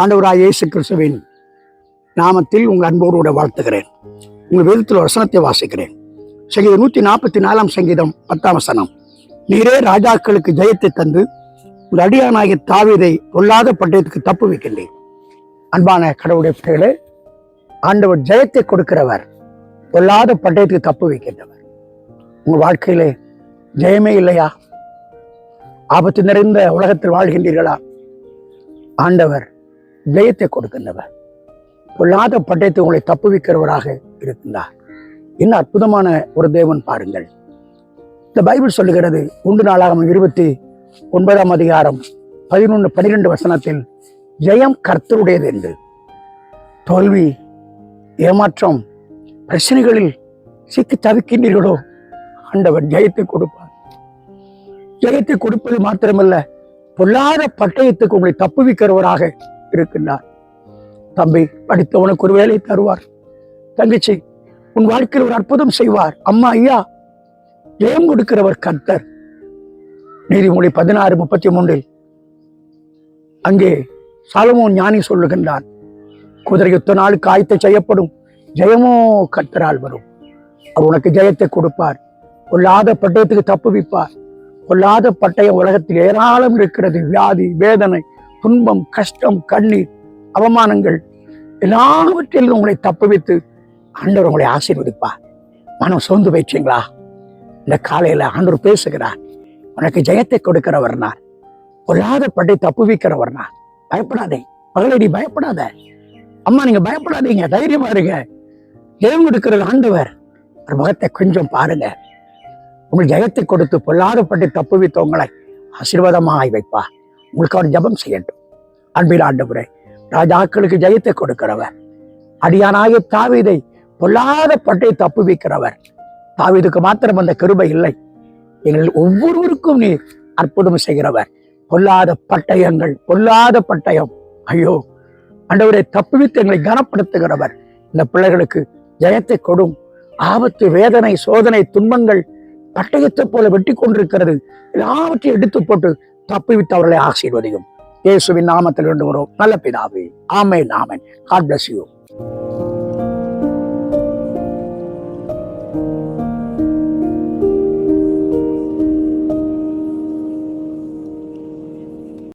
ஆண்டவராக இயேசு கிறிஸ்துவின் நாமத்தில் உங்கள் அன்போடு வாழ்த்துகிறேன். உங்கள் வேதத்தில் வசனத்தை வாசிக்கிறேன். சங்கீதம் நூற்றி நாற்பத்தி நாலாம் சங்கீதம் பத்தாம் வசனம். நீரே ராஜாக்களுக்கு ஜெயத்தை தந்து உங்கள் அடியானாகிய தாவீதை பொல்லாத பட்டயத்துக்கு தப்பு வைக்கின்றேன் அன்பான கடவுளுடைய பிள்ளைகளே ஆண்டவர் ஜெயத்தை கொடுக்கிறவர் பொல்லாத பட்டயத்துக்கு தப்பு வைக்கின்றவர். உங்கள் வாழ்க்கையிலே ஜெயமே இல்லையா? ஆபத்து நிறைந்த உலகத்தில் வாழ்கின்றீர்களா? ஆண்டவர் ஜெயத்தை கொடுக்கின்றவர். பொல்லாத பட்டயத்தை உங்களை தப்புவிக்கிறவராக இருக்கின்றார். என்ன அற்புதமான ஒரு தேவன் பாருங்கள். இந்த பைபிள் சொல்லுகிறது ஒன்று நாளாகவும் இருபத்தி ஒன்பதாம் அதிகாரம் பதினொன்று பனிரெண்டு வசனத்தில் ஜெயம் கர்த்தருடையது என்று. தோல்வி ஏமாற்றம் பிரச்சனைகளில் சிக்கி தவிக்கின்றீர்களோ? ஆண்டவர் ஜெயத்தை கொடுப்பார். ஜெயத்தை கொடுப்பது மாத்திரமல்ல பொல்லாத பட்டயத்துக்கு உங்களை தப்புவிக்கிறவராக இருக்கின்றார். தம்பி படித்தவனுக்கு ஒரு வேலை தருவார். தங்கச்சி உன் வாழ்க்கையில் ஒரு அற்புதம் செய்வார். அம்மா ஐயா ஜெயம் கொடுக்கிறவர் கர்த்தர். நீதிமொழி பதினாறு முப்பத்தி மூன்றில் அங்கே சாலமோன் ஞானி சொல்லுகின்றான் குதிரை யுத்த நாளுக்கு ஆயத்த செய்யப்படும் ஜெயமோ கர்த்தரால் வரும். அவர் உனக்கு ஜெயத்தை கொடுப்பார். கொல்லாத பட்டயத்துக்கு தப்புவிப்பார். கொல்லாத பட்டயம் உலகத்தில் ஏராளம் இருக்கிறது. வியாதி வேதனை துன்பம் கஷ்டம் கண்ணீர் அவமானங்கள் எல்லாவற்றிலும் உங்களை தப்பு வைத்து ஆண்டவர் உங்களை ஆசீர்வதிப்பா மனம் சோர்ந்து போயிடுச்சிங்களா இந்த காலையில ஆண்டவர் பேசுகிறார். உனக்கு ஜெயத்தை கொடுக்கிறவர் நான். கொல்லாத பட்டை தப்புவிக்கிறவர் நான். பயப்படாதே. மகளடி பயப்படாத. அம்மா நீங்க பயப்படாதீங்க. தைரியமா இருங்க. ஜெயம் கொடுக்கிறது ஆண்டவர். ஒரு முகத்தை கொஞ்சம் பாருங்க. உங்கள் ஜெயத்தை கொடுத்து பொல்லாத பட்டு உங்களை ஆசீர்வாதமாக வைப்பா உங்களுக்கு ஜபம் ஜெபம் செய்யட்டும். அன்பில் ஆண்டவரே ராஜாக்களுக்கு ஜெயத்தை கொடுக்கிறவர். அடியானாய தாவீதை பொல்லாத பட்டை தப்புவிக்கிறவர் தாவீதுக்கு மாத்திரம் அந்த கிருபை இல்லை. எங்கள் ஒவ்வொருவருக்கும் நீர் அற்புதம் செய்கிறவர். பொல்லாத பட்டயங்கள் பொல்லாத பட்டயம். ஐயோ ஆண்டவரை தப்புவித்து எங்களை கனப்படுத்துகிறவர். இந்த பிள்ளைகளுக்கு ஜெயத்தை கொடும். ஆபத்து வேதனை சோதனை துன்பங்கள் பட்டயத்தை போல வெட்டி கொண்டிருக்கிறது எல்லாவற்றையும் எடுத்து போட்டு தப்பிவிட்டு அவர்களை ஆசீர்வதியும். இயேசுவின் நாமத்தில் வேண்டுகிறோம் நல்ல பிதாவே. ஆமே நாமன் காட் பிளஸ் யூ